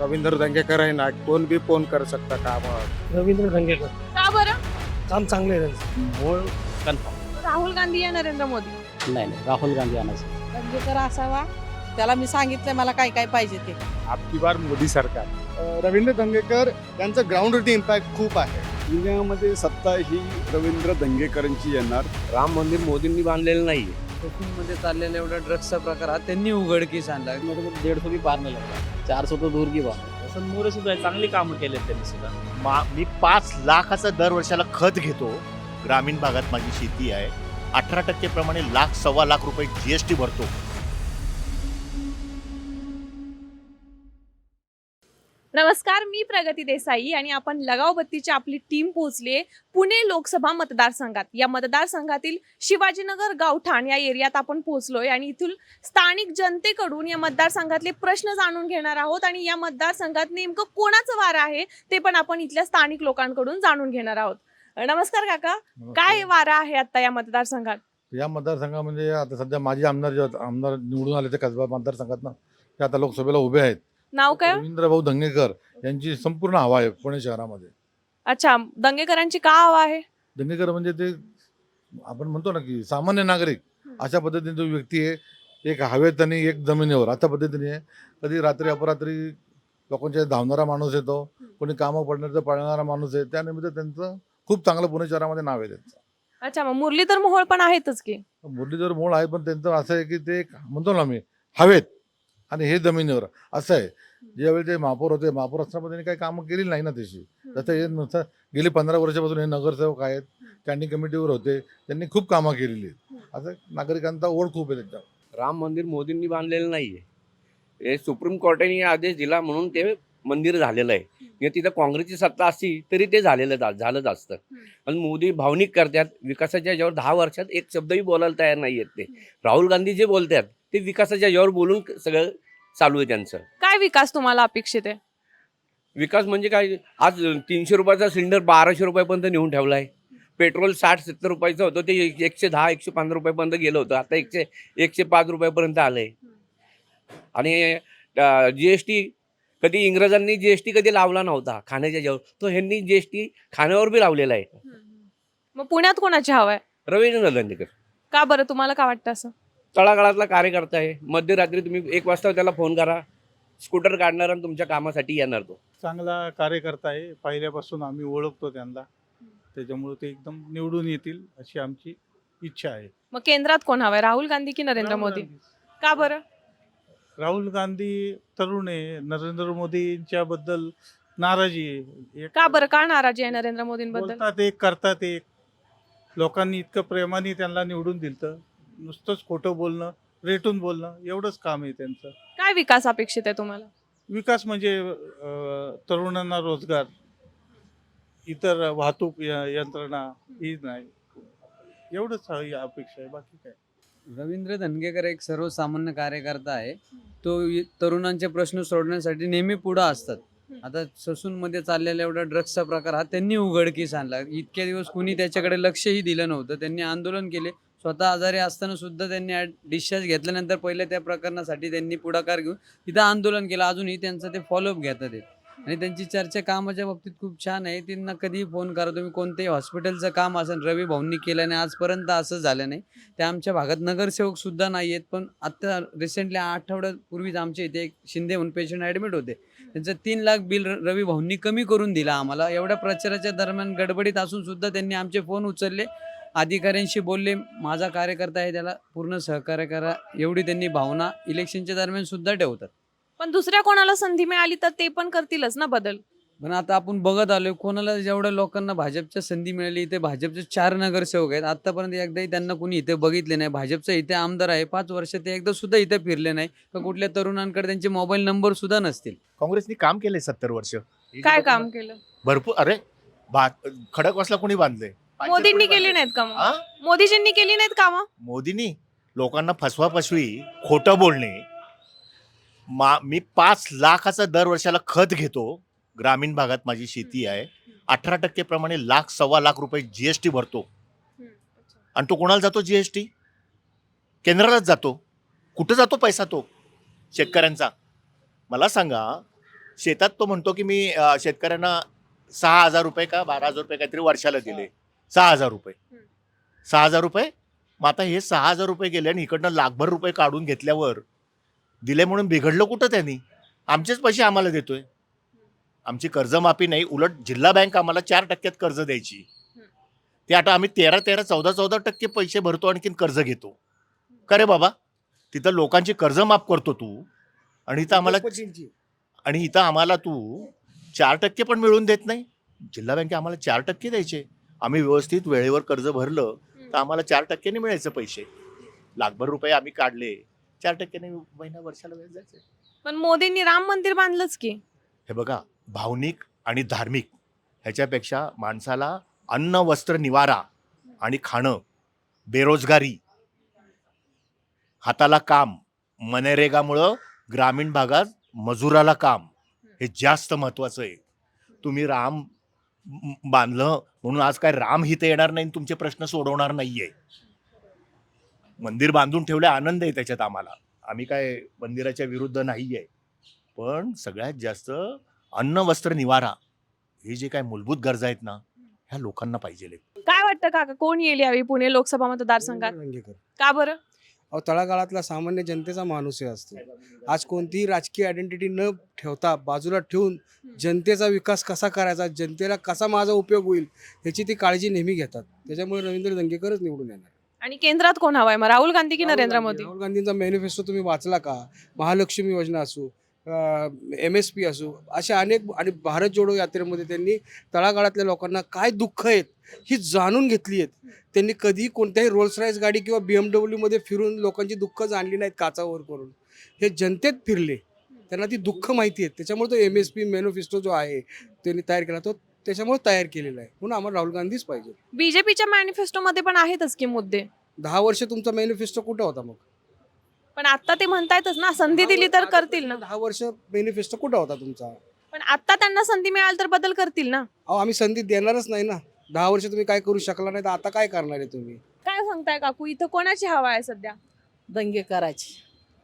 रविंद्र दंगेकर आहे ना कोण भी फोन कर सकता काम रवींद्र धंगेकर का बरं? काम चांगले आहे त्यांचं. मूळ कन्फर्म. राहुल गांधी या नरेंद्र मोदी. नाही नाही राहुल गांधी आणायचं. दंगेकर असावा. त्याला मी सांगितलं मला काय काय पाहिजे ते. आपकी बार मोदी सरकार. रवींद्र दंगेकर यांचं ग्राउंडवरती इम्पॅक्ट खूप आहे. पुण्यामध्ये सत्ता ही रवींद्र दंगेकरांची येणार. राम मंदिर मोदींनी बांधलेलं नाही मध्ये चाललेला एवढा ड्रग्सचा प्रकार हा त्यांनी उघडकीस आणला. दीडशे बी पार नाही लागला चारशे तो दूर की बा तसं मोरे सुद्धा आहे, चांगली कामं केलेत त्यांनी सुद्धा. मा मी पाच लाखाचं दर वर्षाला खत घेतो. ग्रामीण भागात माझी शेती आहे. अठरा टक्के प्रमाणे लाख सव्वा लाख रुपये जीएसटी भरतो. नमस्कार मी प्रगती देसाई आणि आपण लगाव बत्तीची आपली टीम पोहोचली पुणे लोकसभा मतदारसंघात. या मतदारसंघातील शिवाजीनगर गावठाण या एरियात आपण पोहोचलोय आणि इथून स्थानिक जनतेकडून या मतदारसंघातले प्रश्न जाणून घेणार आहोत आणि या मतदारसंघात नेमकं कोणाचं वारं आहे ते पण आपण इथल्या स्थानिक लोकांकडून जाणून घेणार आहोत. नमस्कार काका काय वारं आहे आता या मतदारसंघात? या मतदारसंघामध्ये आता सध्या माजी आमदार जे आमदार निवडून आले ते कसबा मतदारसंघात ना ते आता लोकसभेला उभे आहेत. नाव काय? रवींद्र भाऊ धंगेकर यांची संपूर्ण हवा आहे पुणे शहरामध्ये. अच्छा दंगेकरांची का हवा आहे? धंगेकर म्हणजे ते आपण म्हणतो ना की सामान्य नागरिक अशा पद्धतीने जो व्यक्ती आहे एक हवेत आणि एक जमिनीवर अशा पद्धतीने आहे कधी रात्री अपरात्री लोकांच्या धावणारा माणूस येतो कोणी कामं पडण्याचं पळणारा माणूस आहे त्यानिमित्त त्यांचं खूप चांगलं पुणे शहरामध्ये नाव आहे त्यांचं. अच्छा मग मुरलीधर मोहोळ पण आहेतच की? मुरलीधर मूळ आहे पण त्यांचं असं आहे की ते एक म्हणतो ना मी हवेत. आणि हे जमिनीवर. असं आहे. ज्यावेळी ते महापौर होते महापौर असताना त्यांनी काही कामं केली नाही ना तशी. जसं हे नुसतं गेली पंधरा वर्षापासून हे नगरसेवक आहेत स्टँडिंग कमिटीवर होते त्यांनी खूप कामं केलेली आहेत. असं नागरिकांचा ओढ खूप आहे त्यांच्यावर. राम मंदिर मोदींनी बांधलेलं नाहीये. हे सुप्रीम कोर्टाने आदेश दिला म्हणून ते मंदिर झालेलं आहे. म्हणजे तिथं काँग्रेसची सत्ता असती तरी ते झालेलं जा- झालंच असतं आणि मोदी भावनिक करतात विकासाच्या याच्यावर दहा वर्षात एक शब्दही बोलायला तयार नाही आहेत ते राहुल गांधी जे बोलतात ते विकासाच्या याच्यावर बोलून सगळं चालू आहे त्यांचं. काय विकास तुम्हाला अपेक्षित आहे? विकास म्हणजे काय? आज तीनशे रुपयाचा सिलेंडर बाराशे रुपयापर्यंत नेऊन ठेवला आहे पेट्रोल साठ सत्तर रुपयाचं होतं. ते एक- एकशे दहा एकशे पंधरा रुपयापर्यंत गेलं होतं. आता एकशे एकशे पाच रुपयापर्यंत आलं आहे आणि जी एस टी कधी इंग्रजांनी जी एस टी कधी लावला नव्हता खाण्याच्या जेवण तो ह्यांनी जी एस टी खाण्यावर बी लावलेला आहे. मग पुण्यात कोणाची हवा आहे? रवींद्र दंडेकर. का बरं? तुम्हाला काय वाटतं असं? तळागाळातला कार्यकर्ता आहे. मध्यरात्री तुम्ही एक वाजता त्याला फोन करा. स्कूटर काढणार आणि तुमच्या कामासाठी येणार तो. चांगला कार्यकर्ता आहे. पहिल्यापासून आम्ही ओळखतो त्यांना. त्याच्यामुळे ते एकदम निवडून येतील अशी आमची इच्छा आहे. मग केंद्रात कोण हवाय? राहुल गांधी की नरेंद्र राहुल मोदी? गांधी. का बरं? राहुल गांधी तरुण आहे. नरेंद्र मोदींच्या बद्दल नाराजी आहे. एक का बरं? का नाराजी आहे नरेंद्र मोदींबद्दल? बोलतात एक करतात एक. लोकांनी इतकं प्रेमाने त्यांना निवडून दिलं नुसतंच खोटं बोलणं रेटून बोलणं एवढंच काम आहे त्यांचं. काय विकास अपेक्षित आहे तुम्हाला? विकास म्हणजे अं, तरुणांना रोजगार. इतर वाहतूक य- यंत्रणा ही नाही. एवढंच अपेक्षा आहे बाकी काय? रवींद्र धनगेकर एक सर्वसामान्य कार्यकर्ता आहे. तो इ- तरुणांचे प्रश्न सोडण्यासाठी नेहमी पुढं असतात. आता ससूनमध्ये चाललेला एवढा ड्रग्सचा प्रकार हा त्यांनी उघडकीस आणला. इतके दिवस कुणी त्याच्याकडे लक्षही दिलं नव्हतं. त्यांनी आंदोलन केले. स्वतः आजारी असताना सुद्धा त्यांनी डिस्चार्ज घेतल्यानंतर पहिले त्या प्रकरणासाठी त्यांनी पुढाकार घेऊन तिथं आंदोलन केलं. अजूनही त्यांचं ते फॉलोअप घेतात आहेत आणि त्यांची चर्चा कामाच्या बाबतीत खूप छान आहे. त्यांना कधीही फोन करा. तुम्ही कोणत्याही हॉस्पिटलचं काम असेल रवी भाऊंनी केलं नाही. आजपर्यंत असं झालं नाही. ते आमच्या भागात नगरसेवकसुद्धा नाही आहेत पण आता रिसेंटली आठवड्यापूर्वीच आमच्या इथे एक शिंदे म्हणून पेशंट ॲडमिट होते. त्यांचं तीन लाख बिल रवी भाऊंनी कमी करून दिला आम्हाला. एवढ्या प्रचाराच्या दरम्यान गडबडीत असून सुद्धा त्यांनी आमचे फोन उचलले. अधिकाऱ्यांशी बोलले. माझा कार्यकर्ता आहे त्याला पूर्ण सहकार्य करा. एवढी त्यांनी भावना इलेक्शनच्या दरम्यान सुद्धा ठेवतात. पण दुसऱ्या कोणाला संधी मिळाली तर ते पण करतीलच ना बदल? पण आता आपण बघत आलोय कोणाला जेवढ्या लोकांना भाजपच्या संधी मिळाली इथे भाजपचे चार नगरसेवक आहेत. आतापर्यंत एकदाही त्यांना कोणी इथे बघितले नाही. भाजपचा इथे आमदार आहे. पाच वर्ष ते एकदा सुद्धा इथे फिरले नाही. का कुठल्या तरुणांकडे त्यांचे मोबाईल नंबर सुद्धा नसतील. काँग्रेसनी काम केले सत्तर वर्ष. काय काम केलं? भरपूर अरे बा खडकवासला कोणी बांधले मोदींनी केली नाहीत का मग? हा? मोदीजींनी केली नाहीत का मग? मोदींनी? लोकांना फसवा फसवी खोटं बोलणे. मा मी पाच लाखाचं दर वर्षाला खत घेतो. ग्रामीण भागात माझी शेती आहे. अठरा टक्के प्रमाणे लाख सव्वा लाख रुपये जीएसटी भरतो. आणि तो कोणाला जातो जीएसटी केंद्रालाच जातो. कुठं जातो पैसा तो? शेतकऱ्यांचा. मला सांगा शेतात तो म्हणतो की मी अं, शेतकऱ्यांना सहा हजार रुपये का बारा हजार रुपये काहीतरी वर्षाला दिले. सहा हजार रुपये. सहा हजार रुपये? मग आता हे सहा हजार रुपये गेले आणि इकडनं लाखभर रुपये काढून घेतल्यावर दिले म्हणून बिघडलं कुठं त्यांनी? आमचेच पैसे आम्हाला देतोय. आमची कर्जमाफी नाही उलट जिल्हा बँक आम्हाला चार टक्क्यात कर्ज द्यायची. ते आता आम्ही तेरा तेरा चौदा चौदा टक्के पैसे भरतो आणखीन कर्ज घेतो. का रे बाबा तिथं लोकांची कर्ज माफ करतो तू. आणि इथं आम्हाला आणि इथं आम्हाला तू चार टक्के पण मिळून देत नाही. जिल्हा बँके आम्हाला चार टक्के द्यायचे. आम्ही व्यवस्थित वेळेवर कर्ज भरलं तर आम्हाला चार टक्क्याने मिळायचं पैसे. लाखभर रुपये आम्ही काढले. चार टक्क्याने महिना वर्षाला वेळ जायचे. पण मोदींनी राम मंदिर बांधलंच की. हे बघा भावनिक आणि धार्मिक ह्याच्यापेक्षा माणसाला अन्न वस्त्र निवारा आणि खाणं बेरोजगारी हाताला काम मनरेगामुळं ग्रामीण भागात मजुराला काम हे जास्त महत्वाचं आहे. तुम्ही राम बांधलं म्हणून आज काय राम हित येणार नाही आणि तुमचे प्रश्न सोडवणार नाहीये. मंदिर बांधून ठेवले आनंद आहे त्याच्यात आम्हाला. आम्ही काय मंदिराच्या विरुद्ध नाहीये. पण सगळ्यात जास्त अन्न वस्त्र निवारा हे जे काय मूलभूत गरजा आहेत ना ह्या लोकांना पाहिजे काय वाटतं काका? कोण येईल यावेळी पुणे लोकसभा मतदारसंघात? का बरं? अहो तळागाळातला सामान्य जनतेचा माणूस हे असतो. आज कोणतीही राजकीय आयडेंटिटी न ठेवता बाजूला ठेवून जनतेचा विकास कसा करायचा जनतेला कसा माझा उपयोग होईल ह्याची ती काळजी नेहमी घेतात. त्याच्यामुळे रवींद्र दंगेकरच निवडून येणार. आणि केंद्रात कोण हवाय मग? राहुल गांधी की नरेंद्र राहुल मोदी? गांधी- राहुल गांधींचा मॅनिफेस्टो तुम्ही वाचला का? महालक्ष्मी योजना असो एम एस पी असो अशा अनेक आणि भारत जोडो यात्रेमध्ये त्यांनी तळागाळातल्या लोकांना काय दुःख आहेत ही जाणून घेतली आहेत. त्यांनी कधी कोणत्याही रोल्स रॉयस गाडी किंवा बी एममध्ये फिरून लोकांची दुःख जाणली नाहीत काचावर करून. हे जनतेत फिरले. त्यांना ती दुःख माहिती आहेत. त्याच्यामुळे तो एम एस पी मॅनिफेस्टो जो आहे त्यांनी तयार केला. तो त्याच्यामुळे तयार केलेला आहे. म्हणून आम्हाला राहुल गांधीच पाहिजे. बीजेपीच्या मॅनिफेस्टो मध्ये पण आहेतच की मुद्दे. दहा वर्ष तुमचा मॅनिफेस्टो कुठं होता मग? पण आता ते म्हणतायतच ना संधी दिली तर करतील ना. दहा वर्ष मॅनिफेस्टो कुठं होता तुमचा? पण आता त्यांना संधी मिळाली तर बदल करतील ना. अहो आम्ही संधी देणारच नाही ना. दहा वर्ष तुम्ही काय करू शकला नाही तर आता काय करणार आहे तुम्ही? काय सांगताय काकू? इथं कोणाची हवा आहे सध्या? दंगे करायची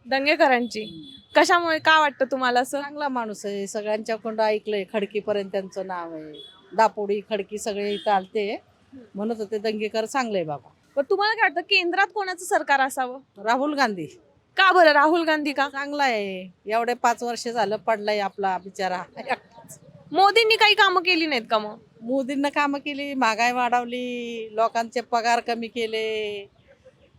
दंगेकरांची. कशामुळे? का वाटतं तुम्हाला असं? चांगला माणूस आहे. सगळ्यांच्याकडं ऐकलंय. खडकीपर्यंत त्यांचं नाव आहे. दापोडी खडकी सगळे इथं आलते. म्हणत होते दंगेकर चांगले बाबा. पण तुम्हाला काय वाटतं केंद्रात कोणाचं सरकार असावं? राहुल गांधी. का बरं? राहुल गांधी का? चांगला आहे. एवढे पाच वर्ष झालं पडलाय आपला बिचारा. मोदींनी काही कामं केली नाहीत का मग? मोदींना कामं केली महागाई वाढवली लोकांचे पगार कमी केले.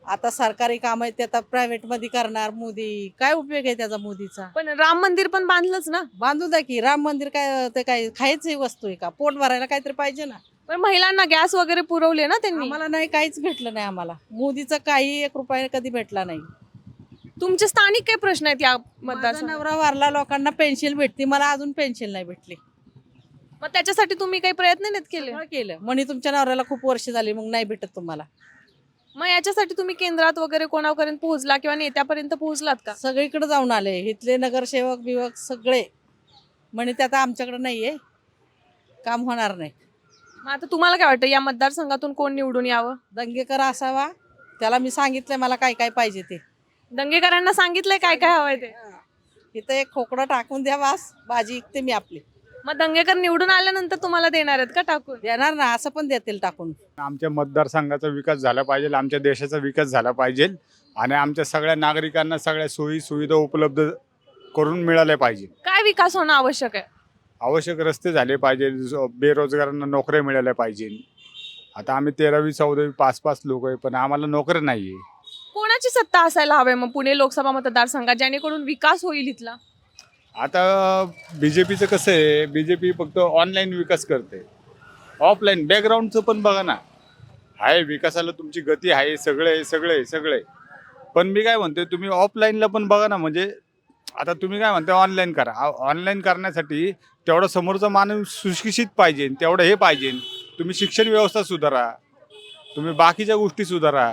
आता सरकारी काम आहे ते आता प्रायव्हेटमध्ये करणार मोदी. काय उपयोग आहे त्याचा मोदीचा? पण राम मंदिर पण बांधलंच ना? बांधू द्या की राम मंदिर काय ते काय खायची वस्तू आहे का? पोट भरायला काहीतरी पाहिजे ना. पण महिलांना गॅस वगैरे पुरवले ना त्यांनी? आम्हाला नाही काहीच भेटलं नाही आम्हाला. मोदीचा काही एक रुपया कधी भेटला नाही. तुमचे स्थानिक काही प्रश्न आहेत या माझा मतदारसंघात? नवरा वारला लोकांना पेन्शन भेटते. मला अजून पेन्शन नाही भेटली. मग त्याच्यासाठी तुम्ही काही प्रयत्न नाहीत केले? सगळं केलं. म्हणे तुमच्या नवऱ्याला खूप वर्ष झाली मग नाही भेटत तुम्हाला. मग याच्यासाठी तुम्ही केंद्रात वगैरे कोणापर्यंत पोहोचला किंवा नेत्यापर्यंत पोहोचलात का? सगळीकडे जाऊन आले. इथले नगरसेवक बिवक सगळे. म्हणे ते आता आमच्याकडे नाहीये. काम होणार नाही. मग आता तुम्हाला काय वाटतं या मतदारसंघातून कोण निवडून यावं? दंगेकर असावा. त्याला मी सांगितलंय मला काय काय पाहिजे ते. दंगेकरांना सांगितलंय काय काय हवंय ते. इथं एक खोकडं टाकून द्या वास भाजी इकते मी आपली. मग दंगेकर निवडून आल्यानंतर तुम्हाला देणार आहेत का टाकून? देणार ना असं पण देतील टाकून. आमच्या मतदारसंघाचा विकास झाला पाहिजे आमच्या देशाचा विकास झाला पाहिजे आणि आमच्या सगळ्या नागरिकांना सगळ्या सोयी सुविधा उपलब्ध करून मिळाल्या पाहिजे. काय विकास होणं आवश्यक आहे? आवश्यक रस्ते झाले पाहिजे जो- बेरोजगारांना नोकऱ्या मिळाल्या पाहिजे. आता आम्ही तेरावी चौदावी पाच पाच लोक आहे पण आम्हाला नोकऱ्या नाही आहे कोणाची सत्ता असायला हवे मग पुणे लोकसभा मतदारसंघात जेणेकरून विकास होईल इथला? आता बी जे पीचं कसं आहे बी जे पी फक्त ऑनलाईन विकास करते. ऑफलाईन बॅकग्राऊंडचं पण बघा ना. आहे विकासाला तुमची गती आहे सगळे सगळे सगळे पण मी काय म्हणते तुम्ही ऑफलाईनला पण बघा ना म्हणजे आता तुम्ही काय म्हणता ऑनलाईन करा. ऑनलाईन करण्यासाठी तेवढा समोरचा माणूस सुशिक्षित पाहिजे तेवढं हे पाहिजे. तुम्ही शिक्षण व्यवस्था सुधारा. तुम्ही बाकीच्या गोष्टी सुधारा.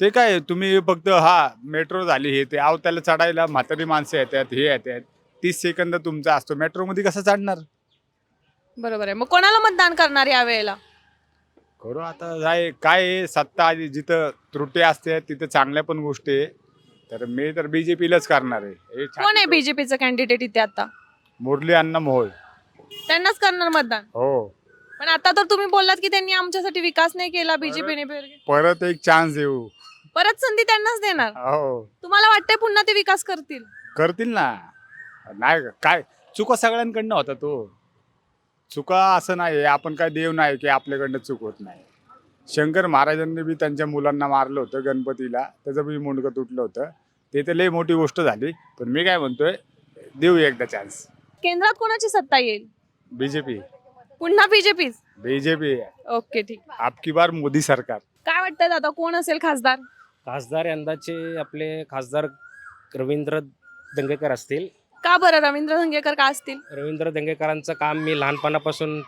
ते काय तुम्ही फक्त हा मेट्रो झाली हे ते आव त्याला चढायला म्हातारी माणसं येतात हे येतात. तीस सेकंद तुमचा असतो. मेट्रोमध्ये कसं चढणार? बरोबर आहे. मग कोणाला मतदान करणार या वेळेला? करू आता काय काय आहे, सत्ता आली जिथं त्रुटी असते तिथं चांगल्या पण गोष्टी आहे. तर मी तर बीजेपीलाच करणार आहे. हे कोण आहे छाती- बीजेपीचं कॅन्डिडेट इथे आता? मुरली अण्णा मोहोळ. त्यांनाच करणार मतदान? हो. पण आता तर तुम्ही बोललात की त्यांनी आमच्यासाठी विकास नाही केला बीजेपीने परत एक चान्स देऊ. परत संधी त्यांनाच देणार. हो. तुम्हाला वाटतंय पुन्हा ते विकास करतील? करतील ना. नाही? काय? चुका सगळ्यांकडनं होता तो. चुका असं नाही आपण काय देव नाही की आपल्याकडनं चूक होत नाही. शंकर महाराजांनी बी त्यांच्या मुलांना मारलं होतं गणपतीला. त्याचं बी मुंडकं तुटलं होतं. ते तर लई मोठी गोष्ट झाली. पण मी काय म्हणतोय देऊ एकदा चान्स केंद्रात कोणाची सत्ता येईल? बीजेपी पुन्हा बीजेपी बीजेपी ओके ठीक. आपकी बार मोदी सरकार. काय वाटतं दादा? कोण असेल खासदार? खासदार यंदाचे आपले खासदार रवींद्र दंगेकर असतील. का बरं रवींद्र धंगेकर का असतील? रवींद्र दंगेकरांचं काम मी लहानपणापासून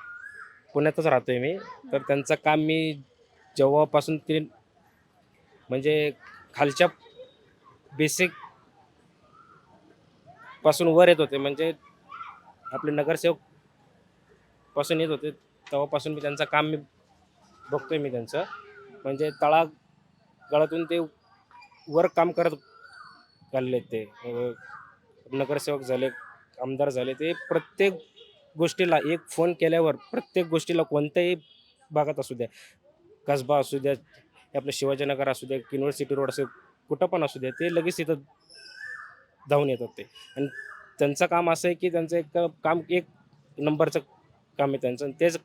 पुण्यातच राहतोय मी. तर त्यांचं काम मी जेव्हापासून ते म्हणजे खालच्या बेसिकपासून वर येत होते म्हणजे आपले नगरसेवकपासून येत होते तेव्हापासून मी त्यांचं काम मी बघतोय मी त्यांचं. म्हणजे काळातून ते वर काम करत चालले ते. अं, नगरसेवक झाले आमदार झाले ते प्रत्येक गोष्टीला एक फोन केल्यावर प्रत्येक गोष्टीला कोणत्याही भागात असू द्या कसबा असू द्या आपलं शिवाजीनगर असू द्या युनिव्हर्सिटी रोड असू कुठं पण असू द्या ते लगेच इथं धावून येतात ते. आणि त्यांचं काम असं आहे की त्यांचं एक काम एक नंबरचं काम आहे त्यांचं आणि तेच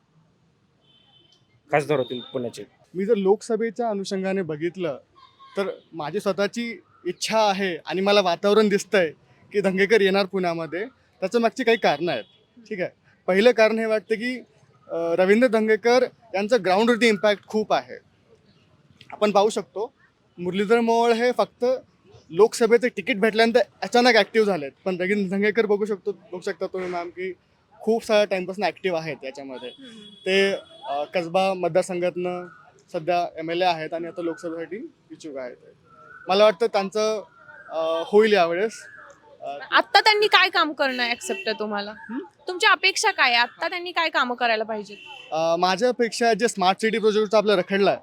खासदार होतील पुण्याचे. मी जर लोकसभेच्या अनुषंगाने बघितलं तर माझी स्वतःची इच्छा आहे आणि मला वातावरण दिसतंय की धंगेकर येणार पुण्यामध्ये. त्याच्या मागची काही कारणं आहेत. ठीक आहे. पहिलं कारण हे वाटतं की रवींद्र धंगेकर यांचं ग्राउंडवरती इम्पॅक्ट खूप आहे. आपण पाहू शकतो मुरलीधर मोहोळ हे फक्त लोकसभेचं तिकीट भेटल्यानंतर अचानक ॲक्टिव्ह झालेत. पण रवींद्र धंगेकर बघू शकतो बघू शकता तुम्ही मॅम की खूप साऱ्या टाईमपासून ॲक्टिव्ह आहेत याच्यामध्ये. ते कसबा मतदारसंघातनं सध्या एम एल ए आहेत आणि आता लोकसभेसाठी इच्छुक आहेत. मला वाटतं त्यांचं अ, होईल यावेळेस. आता त्यांनी काय काम करणं ऍक्सेप्ट आहे तुम्हाला? तुमची अपेक्षा काय आहे? आता त्यांनी काय कामं करायला पाहिजेत? अ, माझ्यापेक्षा जे स्मार्ट सिटी प्रोजेक्ट आपला रखडला आहे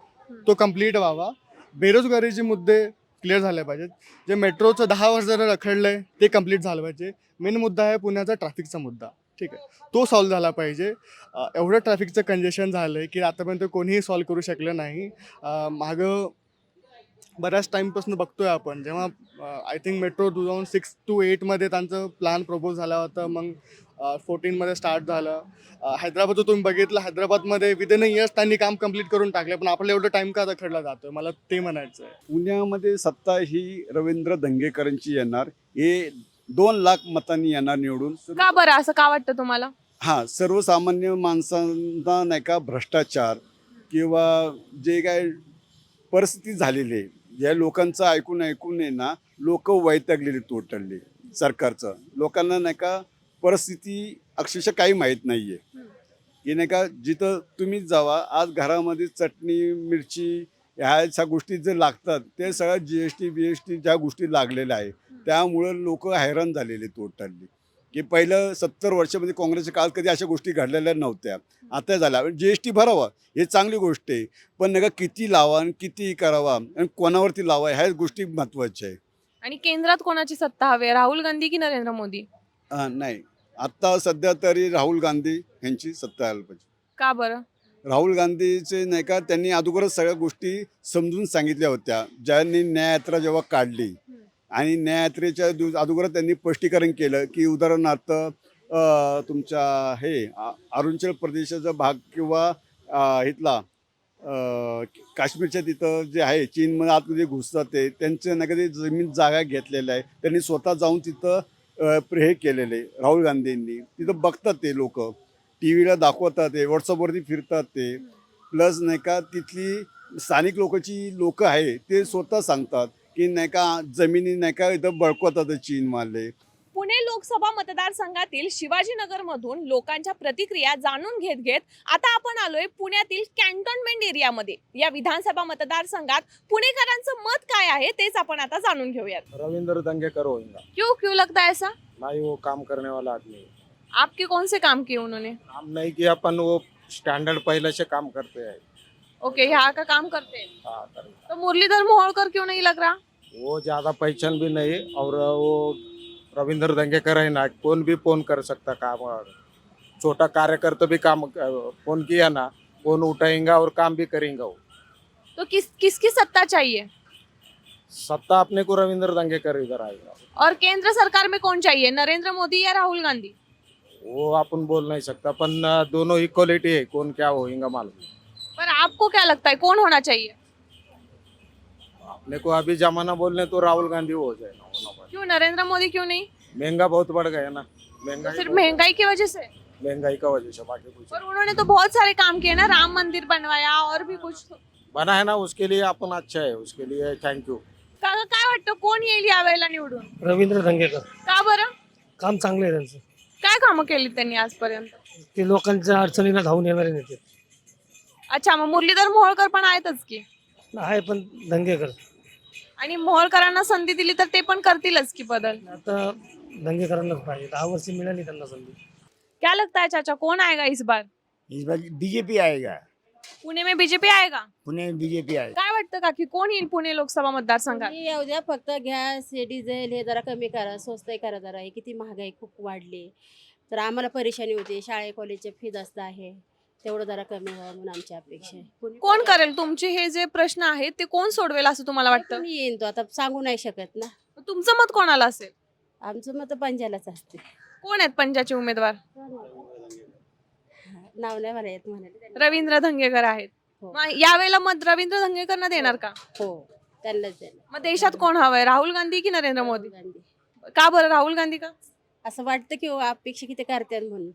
तो कंप्लीट व्हावा. बेरोजगारीचे मुद्दे क्लिअर झाले पाहिजेत. जे मेट्रोचं दहा वर्ष जरा रखडलं आहे ते कंप्लीट झालं पाहिजे. मेन मुद्दा आहे पुण्याचा ट्रॅफिकचा मुद्दा. ठीक आहे. तो सॉल्व झाला पाहिजे. एवढं ट्रॅफिकचं कंजेशन झालं आहे की आतापर्यंत कोणीही सॉल्व करू शकलं नाही. मागं बऱ्याच टाईमपासून बघतोय आपण. जेव्हा I think metro two thousand six two एटमध्ये त्यांचं प्लॅन प्रपोज झाला होता. मग फोर्टीनमध्ये स्टार्ट झालं. हैदराबादचं तुम्ही बघितलं. हैदराबादमध्ये विदिन अ इयर्स त्यांनी काम कंप्लीट करून टाकले पण आपलं एवढं टाईम का रखडला जातोय? मला ते म्हणायचं आहे पुण्यामध्ये सत्ता ही रवींद्र दंगेकरांची येणार. हे दोन लाख मतांनी येणार निवडून. का बरं? असं का वाटतं तुम्हाला? हां सर्वसामान्य माणसांना नाही का भ्रष्टाचार किंवा जे काय परिस्थिती झालेली आहे या लोकांचं ऐकून ऐकून आहे ना लोक वैतागलेली टोटलली सरकारचं. लोकांना नाही का परिस्थिती अक्षरशः काही माहीत नाही आहे की नाही का जिथं तुम्ही जावा आज घरामध्ये चटणी मिरची ह्या सगळ्या गोष्टी जे लागतात ते सगळ्या G S T B S T ज्या गोष्टी लागलेल्या आहे त्यामुळं लोक हैराण झालेले टोटली की पहिलं सत्तर वर्षामध्ये काँग्रेसच्या काळात कधी अशा गोष्टी घडलेल्या नव्हत्या. आता झाल्या. जी एस टी भरावा हे चांगली गोष्ट आहे. पण नाही का किती लावा आणि किती करावा आणि कोणावरती लावा ह्या गोष्टी महत्त्वाच्या आहे आणि केंद्रात कोणाची सत्ता हवी? राहुल गांधी की नरेंद्र मोदी? नाही. आत्ता सध्या तरी राहुल गांधी यांची सत्ता यायला पाहिजे. का बरं? राहुल गांधीचे नाही का त्यांनी अगोदरच सगळ्या गोष्टी समजून सांगितल्या होत्या. ज्यांनी न्याययात्रा जेव्हा काढली आणि न्याययात्रेच्या दिवस अगोदर त्यांनी स्पष्टीकरण केलं की उदाहरणार्थ तुमच्या हे अरुणाचल प्रदेशाचा भाग किंवा इथला काश्मीरच्या तिथं जे आहे चीनमध्ये आतमध्ये घुसतात ते त्यांचं नाही का ते जमीन जागा घेतलेल्या आहे. त्यांनी स्वतः जाऊन तिथं हे केलेले राहुल गांधींनी. तिथं बघतात ते लोक. टी व्हीला दाखवतात ते व्हॉट्सअपवरती फिरतात ते. प्लस नाही का तिथली स्थानिक लोकांची लोक आहे ते स्वतः सांगतात की नाही का जमिनी नाही का इथं बळकवतात चीनवाले पुणे लोकसभा मतदारसंघातील शिवाजीनगर मधून लोकांच्या प्रतिक्रिया जाणून घेत घेत आता आपण आलोय पुण्यातील कॅन्टोन्मेंट एरियामध्ये. या विधानसभा मतदारसंघात पुणेकरांचं मत काय आहे तेच आपण आता जाणून घेऊयात. रविंद्र दंगेकर होगा क्यों क्यों लगता है ऐसा? भाई वो काम करने वाला आदमी. है आपके कौन से काम किए उन्होंने? काम नहीं किया अपन वो स्टैंडर्ड पहले से काम करते हैं। ओके यहाँ का काम करते हैं? हाँ, कर- तो मुरलीधर मोहोळकर क्यों नहीं लग रहा? वो ज़्यादा पहचान भी नहीं और वो रविंद्र दंगेकर है ना कौन भी फ़ोन कर सकता काम छोटा कार्यकर्ता भी काम फ़ोन किया ना फ़ोन उठाएँगा और काम भी करेंगे वो। तो किस किसकी सत्ता चाहिए? सत्ता अपने को रविंद्र दंगेकर इधर आएगा। और केंद्र सरकार में कौन चाहिए नरेंद्र मोदी या राहुल गांधी? वो अपन बोल नहीं सकता पण दोनों इक्वलिटी है कौन क्या होएगा मालूम। पर आपको क्या लगता है कौन होना चाहिए? अपने को अभी जमाना बोलने तो राहुल गांधी हो जाएगा होना पड़ेगा। क्यों नरेंद्र मोदी क्यों नहीं? महंगा बहुत बढ़ गया ना तो महंगाई सिर्फ महंगाई की वजह से? महंगाई का वजह से बाकी कुछ पर उन्होंने तो बहुत सारे काम किए ना राम मंदिर बनवाया और भी कुछ बना है ना उसके लिए अपन अच्छा है उसके लिए थैंक यू काका काय वाटतं कोण येईल यावेळेला निवडून? रवींद्र धंगेकर का बरं? काम चांगलं आहे त्यांचं। काय कामं केली त्यांनी आजपर्यंत? ते लोकांच्या अडचणीला धावून येणारे नेते अच्छा मग मुरलीधर मोहोळकर पण आहेतच की? आहे पण धंगेकर आणि मोहोळकरांना संधी दिली तर ते पण करतीलच की बदल? आता धंगेकरांनाच पाहिजे. दहा वर्ष मिळाली त्यांना संधी. क्या लगता है चाचा? कौन आएगा इस बार? इस बार बीजेपी आएगा पुणे में बीजेपी आएगा? पुणे में बीजेपी आएगा। काय वाटतं काकी? कोण येईल पुणे लोकसभा मतदारसंघात? हे येऊ द्या फक्त गॅस हे डिझेल हे जरा कमी करा स्वस्त करा जरा हे किती महागाई खूप वाढली. तर आम्हाला परेशानी होते शाळे कॉलेजचे फी जास्त आहे तेवढं जरा कमी व्हावं म्हणून आमची अपेक्षा आहे. कुणी- कोण करेल? तुमचे हे जे प्रश्न आहेत ते कोण सोडवेल असं तुम्हाला वाटतं? कोणी येईन तो आता सांगू नाही शकत ना. तुमचं मत कोणाला असेल? आमचं मत पंजालाच असते. कोण आहेत पंजाचे उमेदवार? नाव नाही येत म्हणाले रवींद्र धंगेकर आहेत. हो. मग यावेळेला मत रवींद्र धंगेकरना देणार का? हो त्यांनाच देणार. मग देशात कोण हवंय? राहुल गांधी की नरेंद्र मोदी? गांधी. का बरं राहुल गांधी का? असं वाटतं की हो, अपेक्षा किती करतात म्हणून.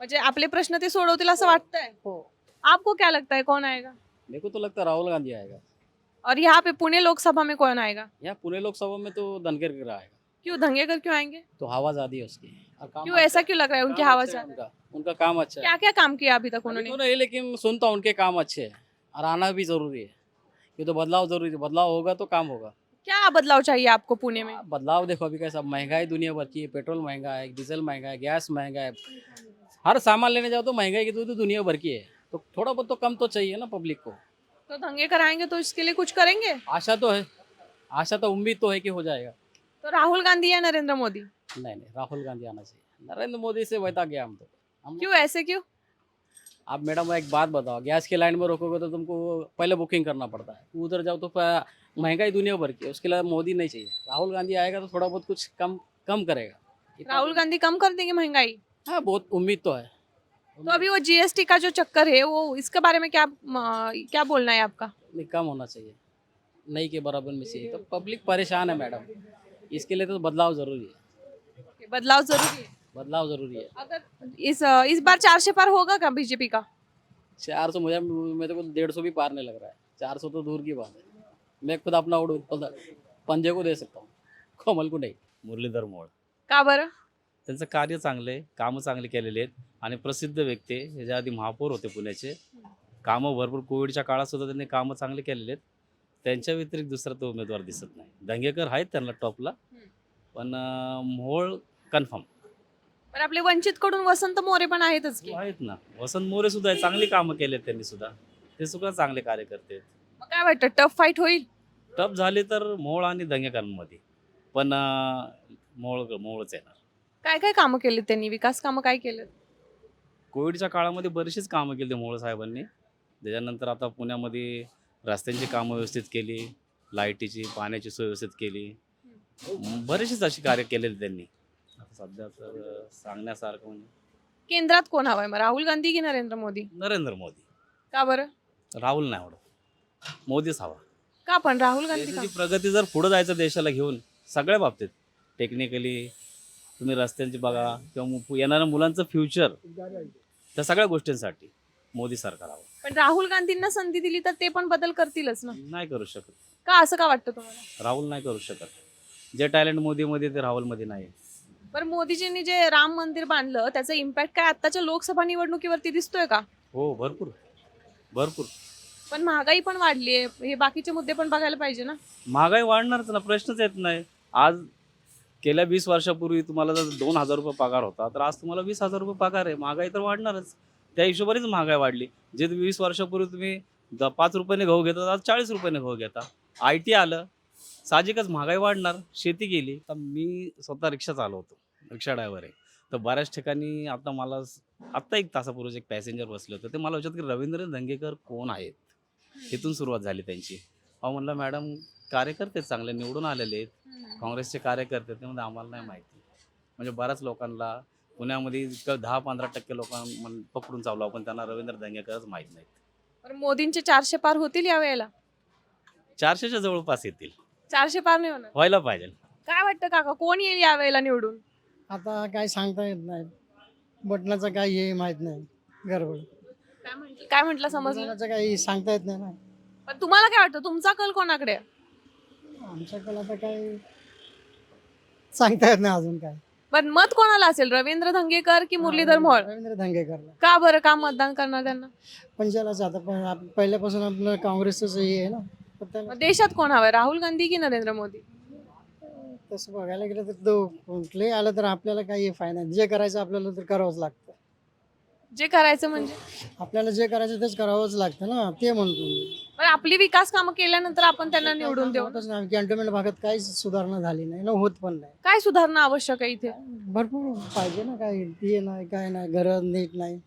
म्हणजे आपले प्रश्न ते सोडवतील असं वाटतंय? हो. आपको क्या लगता है कौन आएगा मेरे को तो लगता है राहुल गांधी आएगा। और यहाँ पे पुणे लोकसभा में कौन आएगा? यहाँ पुणे लोकसभा में तो धनगर आएगा क्यों दंगे कर क्यों आएँगे? तो हवा ज़्यादा है उसकी। और काम क्यों अच्छा ऐसा क्यों लग रहा है उनकी काम हवा अच्छा है उनका। उनका काम अच्छा है। क्या क्या काम किया अभी तक उन्होंने? तो नहीं लेकिन सुनता हूँ उनके काम अच्छे हैं। और आना भी ज़रूरी है। ये तो बदलाव ज़रूरी है। बदलाव होगा तो काम होगा। क्या बदलाव चाहिए आपको पुणे में? बदलाव देखो अभी कैसा महँगाई दुनिया भर की है। पेट्रोल महँगा है डीजल महँगा है गैस महँगा है। हर सामान लेने जाओ तो महँगाई की तो, तो दुनिया भर की है। तो थोड़ा बहुत तो कम तो चाहिए ना पब्लिक को। तो धंगेकर आएँगे तो इसके लिए कुछ करेंगे? आशा तो है। आशा तो उम्मीद तो है कि हो जाएगा। तो राहुल गांधी या नरेंद्र मोदी? नहीं नहीं राहुल गांधी आना चाहिए। नरेंद्र मोदी से बता गया हम तो। हम क्यों ऐसे क्यों? आप मैडम एक बात बताओ गैस की लाइन में रोकोगे तो तुमको पहले बुकिंग करना पड़ता है। उधर जाओ तो महँगाई दुनिया भर की है उसके लिए मोदी नहीं चाहिए। राहुल गांधी आएगा तो थोड़ा बहुत कुछ कम कम करेगा। राहुल गांधी कम कर देंगे महँगाई? हाँ बहुत उम्मीद तो है। तो अभी वो जीएसटी का जो चक्कर है वो इसके बारे में क्या क्या बोलना है आपका? नहीं कम होना चाहिए। नहीं के बराबर में चाहिए। तो पब्लिक परेशान है मैडम। इसके लिए तो बदलाव जरूरी है। बदलाव जरूरी है? बदलाव जरूरी है। अगर इस इस बार चारशे पार होगा क्या बीजेपी का? चार सौ मुझे मेरे को डेढ़ सौ भी पार नहीं लग रहा है। चार सौ तो दूर की बात है। मैं खुद अपना उड़ पंजे को दे सकता हूँ। कमल को नहीं। मुरलीधर मोळ। का बरं? त्यांचं कार्य चांगलं आहे कामं चांगली केलेली आहेत आणि प्रसिद्ध व्यक्ती आहे. ह्याच्या आधी महापौर होते पुण्याचे. कामं भरपूर कोविडच्या काळात सुद्धा त्यांनी कामं चांगली केलेली आहेत. त्यांच्या व्यतिरिक्त दुसरा तो उमेदवार दिसत नाही. दंगेकर आहेत त्यांना टॉपला पण मोहोळ कन्फर्म. पण आपले वंचित कडून वसंत मोरे पण आहेतच की. आहेत ना. वसंत मोरे सुद्धा आहे चांगली कामं केली त्यांनी सुद्धा. ते सुद्धा चांगले कार्यकर्ते आहेत मग काय वाटतं टफ फाईट होईल? टप झाली तर मोहोळ आणि दंगेकरांमध्ये. पण अं, मोहोळ मोहोळच येणार. काय काय कामं केली त्यांनी? विकास कामं काय केलं कोविडच्या काळामध्ये बरीचशीच कामं केली मोहोळ साहेबांनी. त्याच्यानंतर आता पुण्यामध्ये रस्त्यांची कामं व्यवस्थित केली लाईटीची पाण्याची सोय व्यवस्थित केली. म, बरीचशीच अशी कार्य केलेली त्यांनी. आता सध्या तर सांगण्यासारखं म्हणजे केंद्रात कोण हवाय मग? राहुल गांधी की नरेंद्र मोदी? नरेंद्र मोदी. का बरं? राहुल नाही आवडत. मोदीच हवा. का पण? राहुल गांधी का? देशाची प्रगती जर पुढे जायचं देशाला घेऊन सगळ्या बाबतीत टेक्निकली तुम्ही रस्त्यांची बघा किंवा मु- येणाऱ्या मुलांचं फ्युचर त्या सगळ्या गोष्टींसाठी. मोदी सरकार हवं पण राहुल गांधींना संधी दिली तर ते पण बदल करतीलच ना? नाही करू शकत. का असं का वाटतं तुम्हाला? राहुल नाही करू शकत. जे टॅलेंट मोदीमध्ये ते राहुलमध्ये नाही. बरं मोदीजींनी जे राम मंदिर बांधलं त्याचा इम्पॅक्ट काय आत्ताच्या लोकसभा निवडणुकीवरती दिसतोय का? हो भरपूर. भरपूर. पण महागाई पण वाढली आहे हे बाकीचे मुद्दे पण बघायला पाहिजे ना? महागाई वाढणारच ना प्रश्नच येत नाही. आज गेल्या वीस वर्षापूर्वी तुम्हाला जर दोन हजार रुपये पगार होता तर आज तुम्हाला वीस हजार रुपये पगार आहे. महागाई तर वाढणारच. त्या हिशोबानेच महागाई वाढली. जे वीस वर्षापूर्वी तुम्ही द पाच रुपयाने गहू घेता आज चाळीस रुपयाने गहू घेता. आय टी आलं साहजिकच महागाई वाढणार शेती गेली तर मी स्वतः रिक्षा चालवतो रिक्षा ड्रायव्हर आहे. तर बऱ्याच ठिकाणी आता मला आत्ता एक तासापूर्वी एक पॅसेंजर बसले होते. ते मला विचारत की रवींद्र दंगेकर कोण आहेत? इथून सुरुवात झाली त्यांची. अहो म्हणलं मॅडम कार्यकर्ते चांगले निवडून आलेले आहेत. काँग्रेसचे कार्यकर्ते ते म्हणजे आम्हाला नाही माहिती. म्हणजे बऱ्याच लोकांना पुण्यामध्ये इतकं दहा पंधरा टक्के लोकांना पकडून चाललो आपण त्यांना रवींद्र दंगेकरच माहीत नाहीत. बरं, मोदींचे चारशे पार होतील या वेळेला चारशेच्या जवळपास येतील. चारशे पार नाही होणार? व्हायला पाहिजे. काय वाटतं काका? कोण येईल या वेळेला निवडून? आता काय सांगता येत नाही. बटनाचं काय हे माहीत नाही. गडबड. काय म्हटलं? काय म्हटलं समजलं? बटनाचं काही सांगता येत नाही ना. पण तुम्हाला काय वाटतं? तुमचा कल कोणाकडे आहे? आमच्याकडे आता काय सांगता येत नाही अजून काय. पण मत कोणाला असेल? रवींद्र धंगेकर की मुरलीधर मोहोळ? रवींद्र धंगेकरला. का बरं का मतदान करणार त्यांना? पण ज्यालाच आता पण आप- पहिल्यापासून आपलं काँग्रेसचं हे आहे ना. तर त्याला मग देशात कोण हवंय राहुल गांधी की नरेंद्र मोदी? तसं बघायला गेलं तर तो कुठलंही आलं तर आपल्याला काही फायदा नाही. जे करायचं आपल्याला तर करावंच लागतं. जे करायचं म्हणजे? आपल्याला जे करायचं तेच करावंच लागतं ना ते म्हणतो मी. पण आपली विकास कामं केल्यानंतर आपण त्यांना निवडून देऊ होतच नाही कॅन्टोन्मेंट भागात काहीच सुधारणा झाली नाही ना होत पण नाही. काय सुधारणा आवश्यक आहे इथे? भरपूर पाहिजे ना काय ते नाही काय नाही घरं नीट नाही.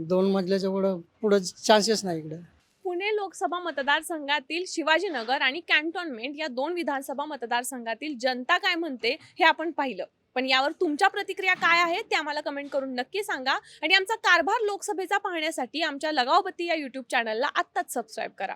दोन मजल्याच्या पुढं पुढं चान्सेस नाही इकडं. पुणे लोकसभा मतदारसंघातील शिवाजीनगर आणि कॅन्टोन्मेंट या दोन विधानसभा मतदारसंघातील जनता काय म्हणते हे आपण पाहिलं. पण यावर तुमच्या प्रतिक्रिया काय आहेत ते आम्हाला कमेंट करून नक्की सांगा. आणि आमचा कारभार लोकसभेचा पाहण्यासाठी आमच्या लगावबत्ती या युट्यूब चॅनलला आत्ताच सबस्क्राईब करा.